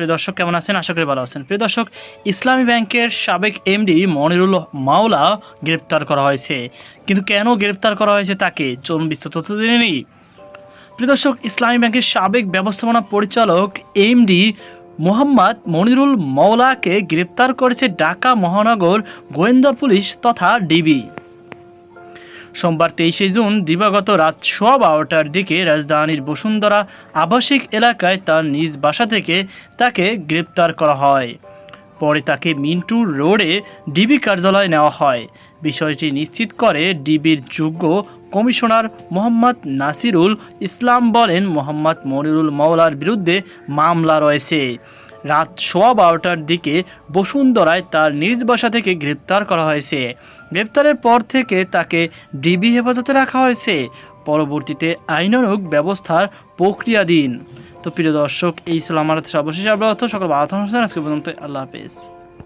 প্রিয় দর্শক, কেমন আছেন? আশা করি ভালো আছেন। প্রিয় দর্শক, ইসলামী ব্যাংকের সাবেক এমডি মনিরুল মাওলা গ্রেপ্তার করা হয়েছে। কিন্তু কেন গ্রেপ্তার করা হয়েছে তাকে? চলুন বিস্তৃত তথ্য জেনে নিই। প্রিয় দর্শক, ইসলামী ব্যাংকের সাবেক ব্যবস্থাপনা পরিচালক এমডি মোহাম্মদ মনিরুল মাওলাকে গ্রেপ্তার করেছে ঢাকা মহানগর গোয়েন্দা পুলিশ তথা ডিবি। সোমবার তেইশে জুন দিবাগত রাত সোয়া বারোটার দিকে রাজধানীর বসুন্ধরা আবাসিক এলাকায় তার নিজ বাসা থেকে তাকে গ্রেপ্তার করা হয়। পরে তাকে মিন্টু রোডে ডিবি কার্যালয়ে নেওয়া হয়। বিষয়টি নিশ্চিত করে ডিবির যোগ্য কমিশনার মোহাম্মদ নাসিরুল ইসলাম বলেন, মোহাম্মদ মনিরুল মাওলার বিরুদ্ধে মামলা রয়েছে। রাত সোয়া বারোটার দিকে বসুন্ধরায় তার নিজ বাসা থেকে গ্রেপ্তার করা হয়েছে। গ্রেপ্তারের পর থেকে তাকে ডিবি হেফাজতে রাখা হয়েছে। পরবর্তীতে আইনানুগ ব্যবস্থার প্রক্রিয়াধীন। তো প্রিয় দর্শক, এই ছিল আমার সর্বশেষ আবহাওয়া সকল আলোচনা আজকে পর্যন্ত আল্লাহ হাফেজ।